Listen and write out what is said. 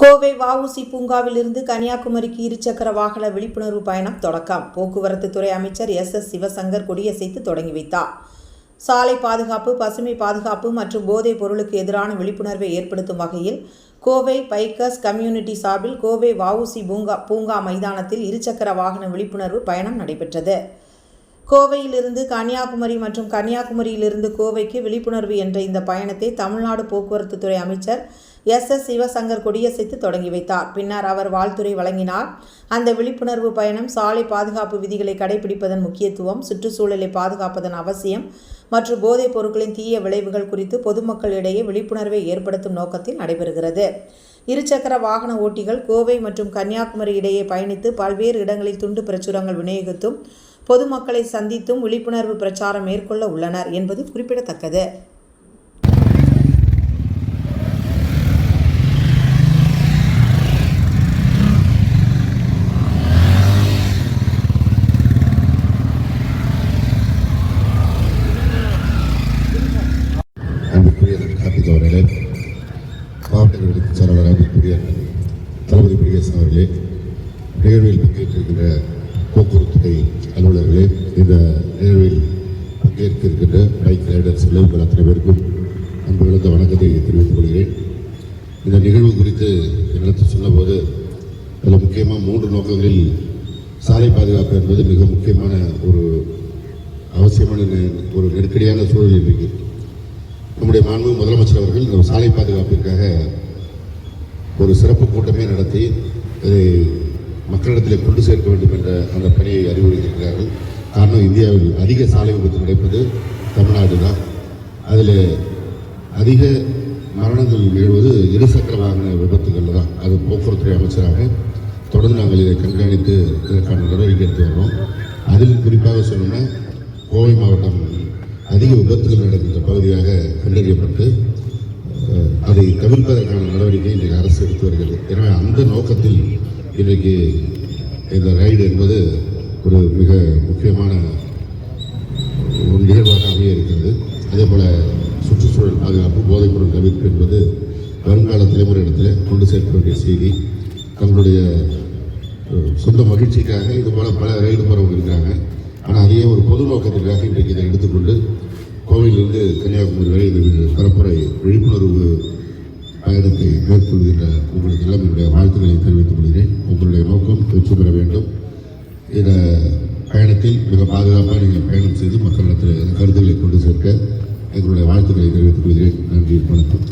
கோவை வஉசி பூங்காவிலிருந்து கன்னியாகுமரிக்கு இருசக்கர வாகன விழிப்புணர்வு பயணம் தொடக்கம். போக்குவரத்து துறை அமைச்சர் எஸ். எஸ். சிவசங்கர் கொடியசைத்து தொடங்கி வைத்தார். சாலை பாதுகாப்பு பசுமை பாதுகாப்பு மற்றும் போதைப் பொருளுக்கு எதிரான விழிப்புணர்வை ஏற்படுத்தும் வகையில் கோவை பைக்கர்ஸ் கம்யூனிட்டி சார்பில் கோவை வஉசி பூங்கா பூங்கா மைதானத்தில் இருசக்கர வாகன விழிப்புணர்வு பயணம் நடைபெற்றது. கோவையிலிருந்து கன்னியாகுமரி மற்றும் கன்னியாகுமரியிலிருந்து கோவைக்கு விழிப்புணர்வு என்ற இந்த பயணத்தை தமிழ்நாடு போக்குவரத்து துறை அமைச்சர் எஸ் எஸ் சிவசங்கர் கொடியசைத்து தொடங்கி வைத்தார். பின்னர் அவர் வாழ்த்துரை வழங்கினார். அந்த விழிப்புணர்வு பயணம் சாலை பாதுகாப்பு விதிகளை கடைபிடிப்பதன் முக்கியத்துவம் சுற்றுச்சூழலை பாதுகாப்பதன் அவசியம் மற்றும் போதைப் பொருட்களின் தீய விளைவுகள் குறித்து பொதுமக்களிடையே விழிப்புணர்வை ஏற்படுத்தும் நோக்கத்தில் நடைபெறுகிறது. இருசக்கர வாகன ஓட்டிகள் கோவை மற்றும் கன்னியாகுமரி இடையே பயணித்து பல்வேறு இடங்களில் துண்டு பிரச்சுரங்கள் விநியோகித்தும் பொதுமக்களை சந்தித்தும் விழிப்புணர்வு பிரச்சாரம் மேற்கொள்ள உள்ளனர் என்பது குறிப்பிடத்தக்கது. அன்புக்குரிய கார்த்திக் அவர்களே மாவட்ட கழகத்தின் செயலாளர் அன்புக்குரிய தளபதி பிரியேசன் அவர்களே நிகழ்வில் பங்கேற்றிருக்கின்ற போக்குவரத்துறை அலுவலர்களே இந்த நிகழ்வில் பங்கேற்க இருக்கின்ற பைக் ரைடர்ஸ் விளைவுகள் அத்தனை பேருக்கும் அன்பு வணக்கத்தை தெரிவித்துக் கொள்கிறேன். இந்த நிகழ்வு குறித்து என்னிடத்தில் சொன்னபோது அதில் முக்கியமாக மூன்று நோக்கங்களில் சாலை பாதுகாப்பு என்பது மிக முக்கியமான ஒரு அவசியமான நெ- ஒரு நெருக்கடியான சூழல் இன்றைக்கு. நம்முடைய மாண்பு முதலமைச்சர் அவர்கள் இந்த சாலை பாதுகாப்பிற்காக ஒரு சிறப்பு கூட்டமே நடத்தி அதை மக்களிடத்தில் கொண்டு சேர்க்க வேண்டும் என்ற அந்த பணியை அறிவுறுத்தியிருக்கிறார்கள். காரணம் இந்தியாவில் அதிக சாலை விபத்து நடப்பது தமிழ்நாடு தான் அதில் அதிக மரணங்கள் நிகழ்வது இருசக்கர வாகன விபத்துகளில் தான் அது போக்குவரத்துறை அமைச்சராக தொடர்ந்து நாங்கள் இதை கண்காணித்து இதற்கான நடவடிக்கை எடுத்து வர்றோம் அதில் குறிப்பாக சொல்லணும்னா கோவை மாவட்டம் அதிக விபத்துகள் நடக்கின்ற பகுதியாக கண்டறியப்பட்டு அதை தவிர்ப்பதற்கான நடவடிக்கை இன்றைக்கு அரசு எடுத்து வருகிறது. எனவே அந்த நோக்கத்தில் இன்றைக்கு இந்த ரைடு என்பது ஒரு மிக முக்கியமான ஒரு நிகழ்வாக அமைய இருக்கிறது. அதே போல சுற்றுச்சூழல் பாதுகாப்பு போதைப்பொருள் தவிர்ப்பு என்பது வருங்கால தலைமுறையிடத்தில் கொண்டு சேர்க்க வேண்டிய செய்தி. தங்களுடைய சொந்த மகிழ்ச்சிக்காக இது போல் பல ரைடு போகிறவங்க இருக்கிறாங்க ஆனால் அதையே ஒரு பொது நோக்கத்திற்காக இன்றைக்கு இதை எடுத்துக்கொண்டு கோவிலிருந்து கன்னியாகுமரி வரை இந்த பரப்புரை விழிப்புணர்வு பயணத்தை மேற்கொள்கிற உங்களுக்கு எல்லாம் என்னுடைய வாழ்த்துக்களை தெரிவித்துக் கொள்கிறேன். உங்களுடைய நோக்கம் வெற்றி பெற வேண்டும். இந்த பயணத்தில் மிக பாதுகாப்பாக நீங்கள் பயணம் செய்து மக்களிடத்தில் கருத்துக்களை கொண்டு சேர்க்க எங்களுடைய வாழ்த்துக்களை தெரிவித்துக் கொள்கிறேன். நன்றி வணக்கம்.